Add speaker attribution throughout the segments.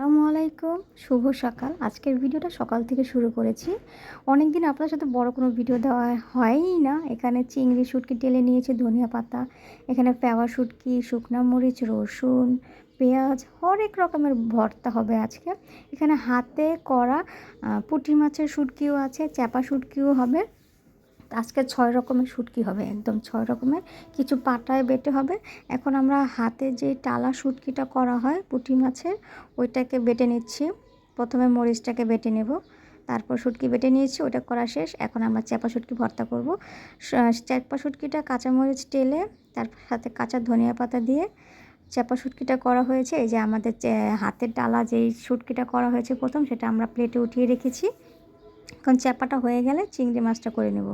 Speaker 1: আসসালামু আলাইকুম, শুভ সকাল। আজকের ভিডিওটা সকাল থেকে শুরু করেছি। অনেক দিন আপনার সাথে বড় কোনো ভিডিও দেওয়া হয়ই না। এখানে চিংড়ি শুটকি টেলে নিয়েছি, ধনিয়া পাতা, এখানে পেওয়া শুটকি, শুকনা মরিচ, রসুন, পেঁয়াজ, হরেক রকমের ভর্তা হবে আজকে। এখানে হাতে করা পুঁটি মাছের শুটকিও আছে, চ্যাপা শুটকিও হবে। আজকে ছয় রকমের শুটকি হবে, একদম ছয় রকমের। কিছু পাটায় বেটে হবে। এখন আমরা হাতে যে টালা শুটকিটা করা হয় পুঁটি মাছের, ওইটাকে বেটে নিচ্ছি। প্রথমে মরিচটাকে বেটে নেব। তারপর শুটকি বেটে নিয়েছি ওটা করা শেষ। এখন আমরা চ্যাপা শুটকি ভর্তা করব। চ্যাপা শুটকিটা কাঁচা মরিচ টেলে তার সাথে কাঁচা ধনিয়া পাতা দিয়ে চ্যাপা শুটকিটা করা হয়েছে। এই যে আমাদের হাতের ডালা যেই শুটকিটা করা হয়েছে প্রথম, সেটা আমরা প্লেটে উঠিয়ে রেখেছি। এখন চ্যাপাটা হয়ে গেলে চিংড়ি মাছটা করে নেব।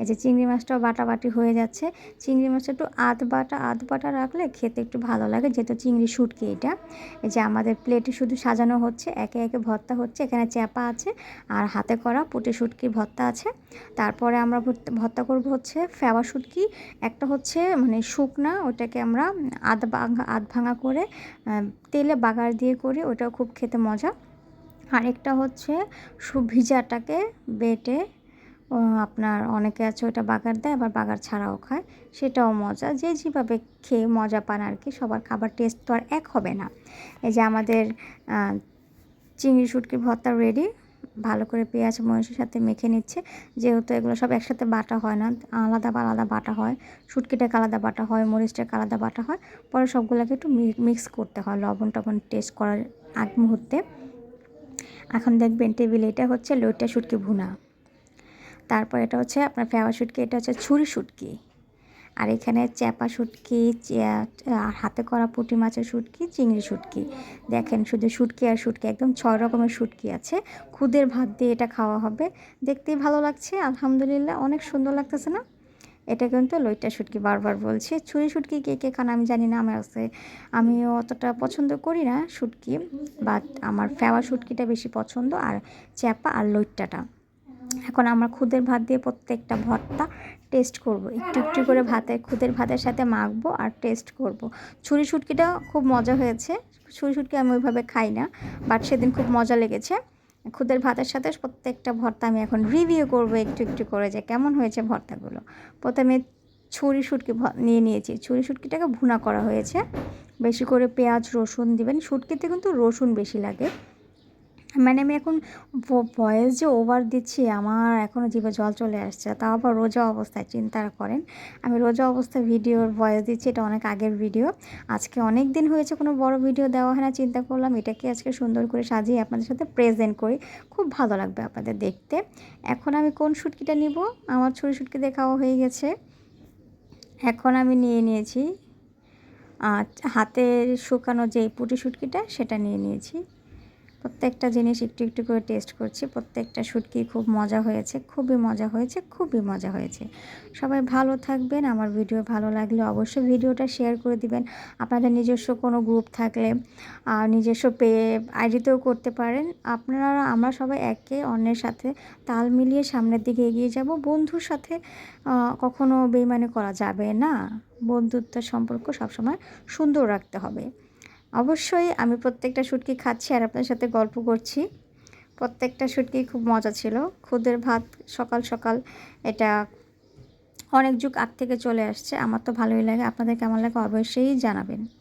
Speaker 1: এই যে চিংড়ি মাছটাও বাটাবাটি হয়ে যাচ্ছে। চিংড়ি মাছটা একটু আধ বাটা আধ বাটা রাখলে খেতে একটু ভালো লাগে, যেহেতু চিংড়ি শুটকি এটা। এই যে আমাদের প্লেটে শুধু সাজানো হচ্ছে, একে একে ভর্তা হচ্ছে, এখানে চ্যাপা আছে আর হাতে করা পুঁটি শুটকি ভর্তা আছে। তারপরে আমরা ভর্তা করব হচ্ছে ফেওয়া শুটকি। একটা হচ্ছে মানে শুকনা ওটাকে আমরা আধ ভাঙা আধ ভাঙা করে তেলে বাগার দিয়ে করি, ওটাও খুব খেতে মজা। আরেকটা হচ্ছে সু ভিজাটাকে বেটে আপনার অনেকে আছে ওটা বাগার দেয়, আবার বাগার ছাড়াও খায়। সেটাও মজা, যে যেভাবে খেয়ে মজা পান আর কি, সবার খাবার টেস্ট তো আর এক হবে না। এই যে আমাদের চিংড়ি শুটকির ভর্তা রেডি ভালো করে পেঁয়াজ, মরিচের সাথে মেখে নিচ্ছে। যেহেতু এগুলো সব একসাথে বাটা হয় না, আলাদা আলাদা বাটা হয়, শুটকিটাকে আলাদা বাটা হয়, মরিচটাকে আলাদা বাটা হয়, পরে সবগুলোকে একটু মিক্স করতে হয় লবণ টবণ টেস্ট করার আগ মুহূর্তে। এখন দেখবেন টেবিলে এটা হচ্ছে লইটা শুটকি ভুনা। তারপর এটা হচ্ছে আপনার ফেওয়া শুটকি, এটা হচ্ছে ছুরি শুটকি। আর এখানে চ্যাপা শুটকি আর হাতে করা পুঁটি মাছের শুটকি, চিংড়ি শুটকি। দেখেন শুধু শুটকি আর শুটকি, একদম ছয় রকমের শুটকি আছে। খুদের ভাত দিয়ে এটা খাওয়া হবে। দেখতেই ভালো লাগছে, আলহামদুলিল্লাহ, অনেক সুন্দর লাগতেছে না? এটা কিন্তু লইটা শুটকি বারবার বলছি। ছুরি শুটকি কে কে খান আমি জানি না, আমার কাছে আমিও অতটা পছন্দ করি না শুটকি বাট আমার ফেওয়া শুটকিটা বেশি পছন্দ আর চ্যাপা আর লইট্টাটা। এখন আমরা খুদের ভাত দিয়ে প্রত্যেকটা ভর্তা টেস্ট করব। একটু একটু করে ভাতে, খুদের ভাতের সাথে মাখবো আর টেস্ট করব। ছুরি শুটকিটা খুব মজা হয়েছে। ছুরি শুটকি আমি ওইভাবে খাই না বাট সেদিন খুব মজা লেগেছে। খুদের ভাতের সাথে প্রত্যেকটা ভর্তা আমি এখন রিভিউ করব একটু একটু করে যে কেমন হয়েছে ভর্তাগুলো। প্রথমে ছুরি সুটকি নিয়ে নিয়েছি। ছুরি শুটকিটাকে ভুনা করা হয়েছে। বেশি করে পেঁয়াজ, রসুন দিবেন। শুটকিতে কিন্তু রসুন বেশি লাগে। মানে আমি এখন ভয়েস যে ওভার দিচ্ছি, আমার এখনও জিভে জল চলে আসছে। তাও আবার রোজা অবস্থায় চিন্তা করেন। আমি রোজা অবস্থায় ভিডিওর ভয়েস দিচ্ছি, এটা অনেক আগের ভিডিও আজকে অনেক দিন হয়েছে, কোনো বড় ভিডিও দেওয়া হয় না, চিন্তা করলাম এটাকে আজকে সুন্দর করে সাজিয়ে আপনাদের সাথে প্রেজেন্ট করি। খুব ভালো লাগবে আপনাদের দেখতে। এখন আমি কোন শুটকিটা নিব? আমার ছুরি শুটকি দিয়ে খাওয়া হয়ে গেছে। এখন আমি নিয়ে নিয়েছি আর হাতে শুকানো যে পুঁটি শুটকিটা, সেটা নিয়ে নিয়েছি। প্রত্যেকটা জিনিস একটু একটু করে টেস্ট করছি। প্রত্যেকটা শুটকি খুব মজা হয়েছে, খুবই মজা হয়েছে, খুবই মজা হয়েছে। সবাই ভালো থাকবেন, আমার ভিডিও ভালো লাগলে অবশ্যই ভিডিওটা শেয়ার করে দিবেন। আপনাদের নিজস্ব কোনো গ্রুপ থাকলে, আর নিজস্ব পে আইডিতেও করতে পারেন। আপনারা, আমরা সবাই একে অন্যের সাথে তাল মিলিয়ে সামনের দিকে এগিয়ে যাব। বন্ধুর সাথে কখনো বেইমানি করা যাবে না। বন্ধুত্বের সম্পর্ক সবসময় সুন্দর রাখতে হবে। অবশ্যই আমি প্রত্যেকটা শুটকি খাচ্ছি আর আপনার সাথে গল্প করছি। প্রত্যেকটা শুটকি খুব মজা ছিল। খুদের ভাত সকাল সকাল এটা অনেক যুগ আগ থেকে চলে আসছে। আমার তো ভালোই লাগে। আপনাদের কেমন লাগে অবশ্যই জানাবেন।